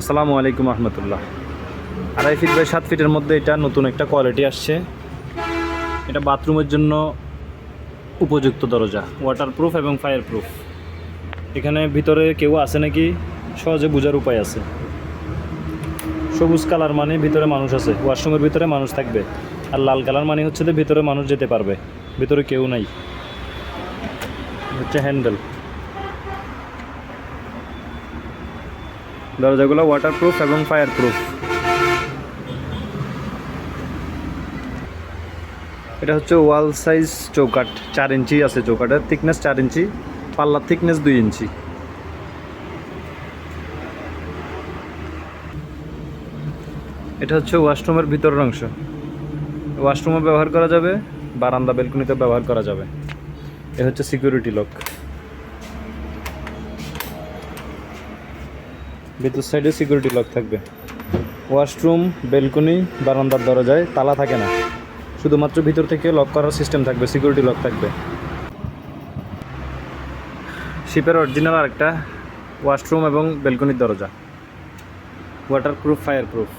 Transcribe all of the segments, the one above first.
আসসালামু আলাইকুম রহমতুল্লাহ। আড়াই ফিট বাই সাত ফিটের মধ্যে এটা নতুন একটা কোয়ালিটি আসছে। এটা বাথরুমের জন্য উপযুক্ত দরজা ওয়াটারপ্রুফ এবং ফায়ার প্রুফ এখানে ভিতরে কেউ আছে নাকি? সহজে বোঝার উপায় আছে। সবুজ কালার মানে ভিতরে মানুষ আছে ওয়াশরুমের ভিতরে মানুষ থাকবে। আর লাল কালার মানে হচ্ছে যে ভিতরে মানুষ যেতে পারবে, ভিতরে কেউ নাই। হচ্ছে হ্যান্ডেল দরজাগুলো ওয়াটারপ্রুফ এবং ফায়ার প্রুফ এটা হচ্ছে ওয়াল সাইজ চৌকাট চার ইঞ্চি আছে চৌকাটের থিকনেস চার ইঞ্চি, পাল্লার থিকনেস দুই ইঞ্চি। এটা হচ্ছে ওয়াশরুমের ভিতরের অংশ। ওয়াশরুমে ব্যবহার করা যাবে, বারান্দা বেলকনিতে ব্যবহার করা যাবে। এ হচ্ছে সিকিউরিটি লক ভিতর সাইডে সিকিউরিটি লক থাকবে। ওয়াশরুম, বেলকনি, বারান্দার দরজায় তালা থাকে না। শুধুমাত্র ভিতর থেকে লক করার সিস্টেম থাকবে, সিকিউরিটি লক থাকবে। শিপের অরিজিনাল আরেকটা, ওয়াশরুম এবং বেলকনির দরজা। ওয়াটারপ্রুফ ফায়ার প্রুফ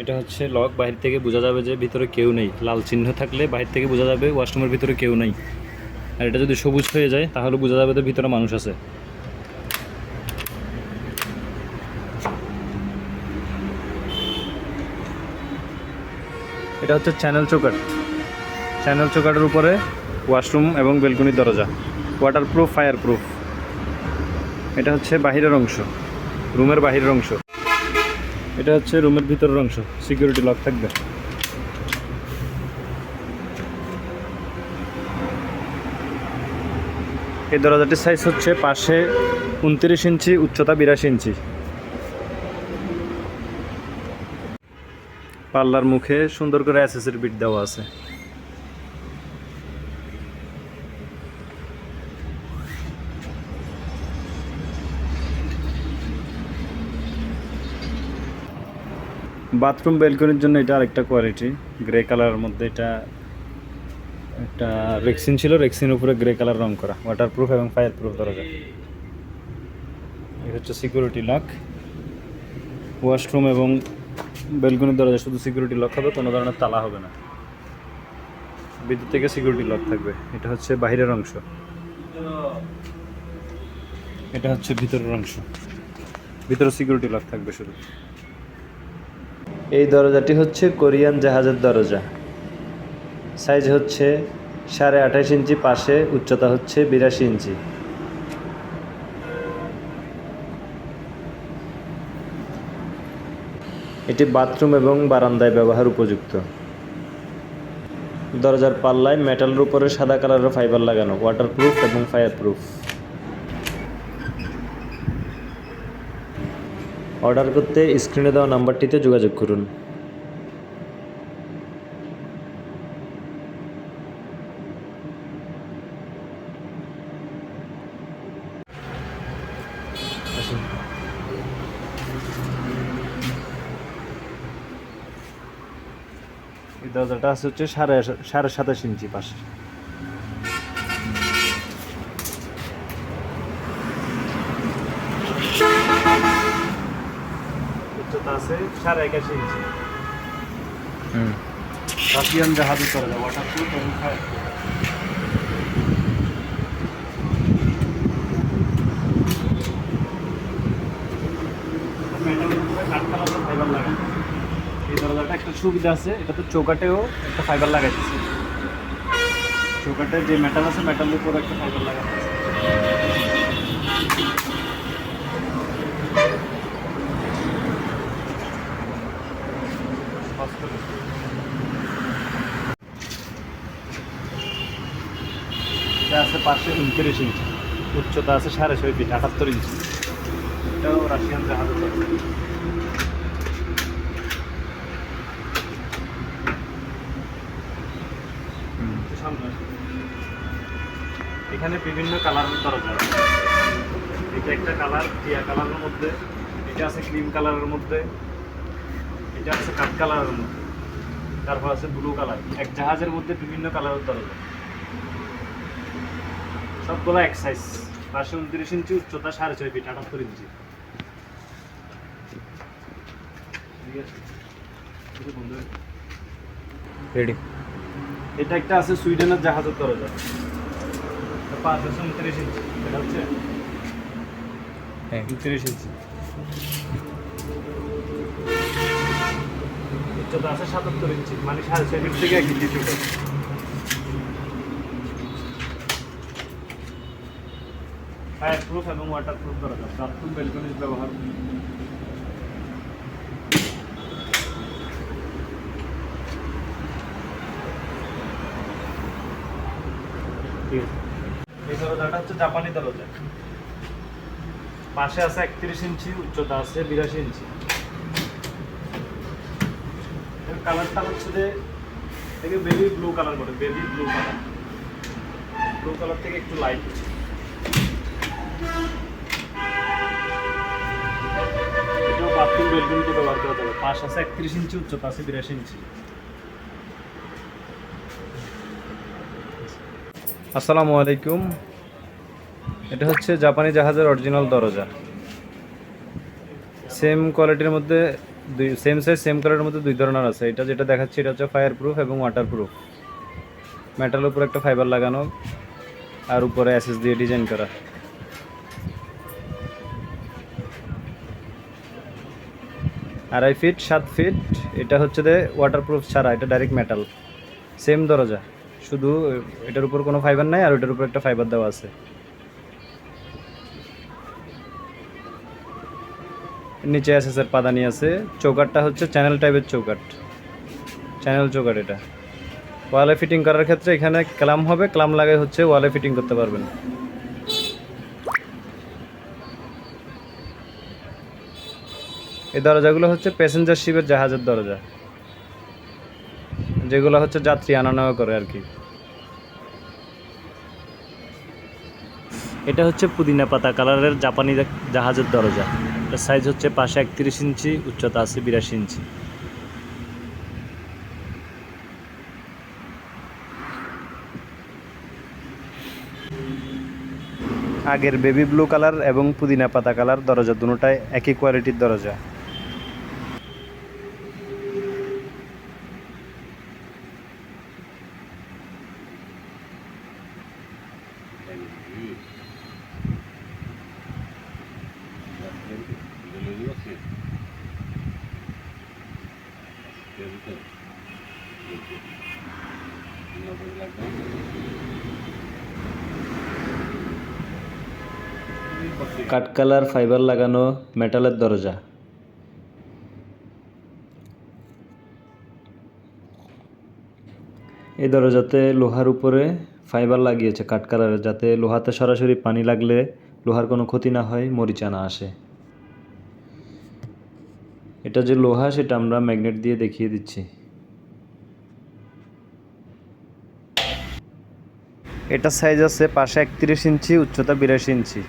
এটা হচ্ছে লক, বাহির থেকে বোঝা যাবে যে ভিতরে কেউ নেই। লাল চিহ্ন থাকলে বাহির থেকে বোঝা যাবে ওয়াশরুমের ভিতরে কেউ নেই। আর এটা যদি সবুজ হয়ে যায়, তাহলে বোঝা যাবে যে ভিতরে মানুষ আছে। এটা হচ্ছে চ্যানেল চৌকাট চ্যানেল চৌকাটের উপরে ওয়াশরুম এবং বেলকনির দরজা। ওয়াটারপ্রুফ ফায়ার প্রুফ এটা হচ্ছে বাহিরের অংশ। রুমের বাহিরের অংশ। এটা হচ্ছে রুমের ভিতরের অংশ। সিকিউরিটি লক থাকবে। এই দরজাটির সাইজ হচ্ছে পাশে উনত্রিশ ইঞ্চি, উচ্চতা বিরাশি ইঞ্চি। পাল্লার মুখে সুন্দর করে অ্যাসেসের বিট দেওয়া আছে। বাথরুম বেলকনির জন্য এটা আরেকটা কোয়ালিটি গ্রে কালারের মধ্যে এটা একটা রেক্সিন ছিল রেক্সিন উপরে গ্রে কালার রং করা ওয়াটারপ্রুফ এবং ফায়ার প্রুফ দরজা এটা হচ্ছে সিকিউরিটি লক ওয়াশরুম এবং বেলকনির দরজা শুধু সিকিউরিটি লক হবে, কোনো ধরনের তালা হবে না। বিদ্যুৎ থেকে সিকিউরিটি লক থাকবে। এটা হচ্ছে বাইরের অংশ। এটা হচ্ছে ভিতরের অংশ। ভিতরে সিকিউরিটি লক থাকবে শুধু। এই দরজাটি হচ্ছে কোরিয়ান জাহাজের দরজা। সাইজ হচ্ছে সাড়ে আঠাশ ইঞ্চি, পাশে উচ্চতা হচ্ছে বিরাশি ইঞ্চি। এটি বাথরুম এবং বারান্দায় ব্যবহার উপযুক্ত। দরজার পাল্লায় মেটালের উপরে সাদা কালারের ফাইবার লাগানো ওয়াটারপ্রুফ এবং ফায়ারপ্রুফ অর্ডার করতে স্ক্রিনে দেওয়া নাম্বারটিতে যোগাযোগ করুন। দরজাটা আছে হচ্ছে সাড়ে সাড়ে সাতাশ ইঞ্চি পাশে। উচ্চতা আছে সাড়ে একাশি ইঞ্চি। রাশিয়ান জাহাজে চলে যায় ওয়াটারপ্রুফ এবং ফায়ার এই দরজাটা একটা সুবিধা আছে, এটা তো চৌকাটেও একটা ফাইবার লাগাইতেছে। চৌকাটে যে মেটাল আছে মেটালের উপর একটা ফাইবার লাগানো আছে পাঁচশো উনত্রিশ ইঞ্চি। উচ্চতা আছে সাড়ে ছয় ফিট, আটাত্তর ইঞ্চি। এটাও রাশিয়ান জাহাজের দরজা। সামনে আসো। এখানে বিভিন্ন কালারের আছে। এটা একটা কালার টিয়া কালারের মধ্যে এটা আছে ক্রিম কালারের মধ্যে এটা আছে কাঠ কালারের মধ্যে তারপর আছে ব্লু কালার। এক জাহাজের মধ্যে বিভিন্ন কালারের দরজা সবগুলো এক সাইজ পাঁচশো উনত্রিশ ইঞ্চি উচ্চতা সাড়ে ছয় ফিট আটাত্তর ইঞ্চি। রেডি এটা একটা আছে সুইডেনের জাহাজের দরজা। পাঁচ আছে উনত্রিশ ইঞ্চি এটা হচ্ছে উনত্রিশ ইঞ্চি উচ্চতা আছে সাতাত্তর ইঞ্চি মানে সাড়ে ছয় ফিট থেকে এক ইঞ্চি ছোটো ফায়ার প্রুফ এবং ওয়াটার প্রুফ দরজা বাথরুম বেলকনির ব্যবহার ঠিক আছে এই দরজাটা হচ্ছে জাপানি দরজা। পাশে আছে একত্রিশ ইঞ্চি, উচ্চতা আছে বিরাশি ইঞ্চি। কালারটা হচ্ছে যে থেকে বেবি ব্লু কালার করে baby blue colour blue colour থেকে একটু লাইট বাথরুম বেডরুমকে ব্যবহার করা যাবে। পাশ আছে একত্রিশ ইঞ্চি, উচ্চতা আছে বিরাশি ইঞ্চি। আসসালামু আলাইকুম। এটা হচ্ছে জাপানি জাহাজের অরিজিনাল দরজা। সেম কোয়ালিটির মধ্যে দুই সেম সাইজ সেম কালারের মধ্যে দুই ধরনের আছে। এটা যেটা দেখাচ্ছি, এটা হচ্ছে ফায়ার প্রুফ এবং ওয়াটার প্রুফ মেটালের উপর একটা ফাইবার লাগানো, আর উপরে অ্যাসেস দিয়ে ডিজাইন করা। আড়াই ফিট সাত ফিট এটা হচ্ছে যে ওয়াটার প্রুফ ছাড়া, এটা ডাইরেক্ট মেটাল সেম দরজা। শুধু, এটার উপর কোনো ফাইবার নাই আর ওটার উপর একটা ফাইবার দেওয়া আছে। নিচে এসএসের পাদানি আছে। চৌকাটটা হচ্ছে চ্যানেল টাইপের চৌকাট। চ্যানেল চৌকাট এটা। ওয়ালে ফিটিং করার ক্ষেত্রে এখানে ক্লাম হবে, ক্লাম লাগাই হচ্ছে ওয়ালে ফিটিং করতে পারবেন। এই দরজাগুলো হচ্ছে প্যাসেঞ্জার শিপের জাহাজের দরজা। যেগুলো হচ্ছে যাত্রী আনা নেওয়া করে আর কি। এটা হচ্ছে পুদিনা পাতা কালারের জাপানি জাহাজের দরজা। এটার সাইজ হচ্ছে পাশে একত্রিশ ইঞ্চি উচ্চতা আছে বিরাশি ইঞ্চি। আগের বেবি ব্লু কালার এবং পুদিনা পাতা কালার দরজা দুটোটাই একই কোয়ালিটির দরজা। কাঠ কালার ফাইবার লাগানো মেটালের দরজা। এই দরজাতে লোহার উপরে ফাইবার লাগিয়েছে কাঠ কালারের যাতে লোহাতে সরাসরি পানি লাগলে লোহার কোনো ক্ষতি না হয়, মরিচা না আসে। এটা যে লোহা, সেটা আমরা ম্যাগনেট দিয়ে দেখিয়ে দিচ্ছি। এটা সাইজ আছে পাশে একত্রিশ ইঞ্চি, উচ্চতা বিরাশি ইঞ্চি।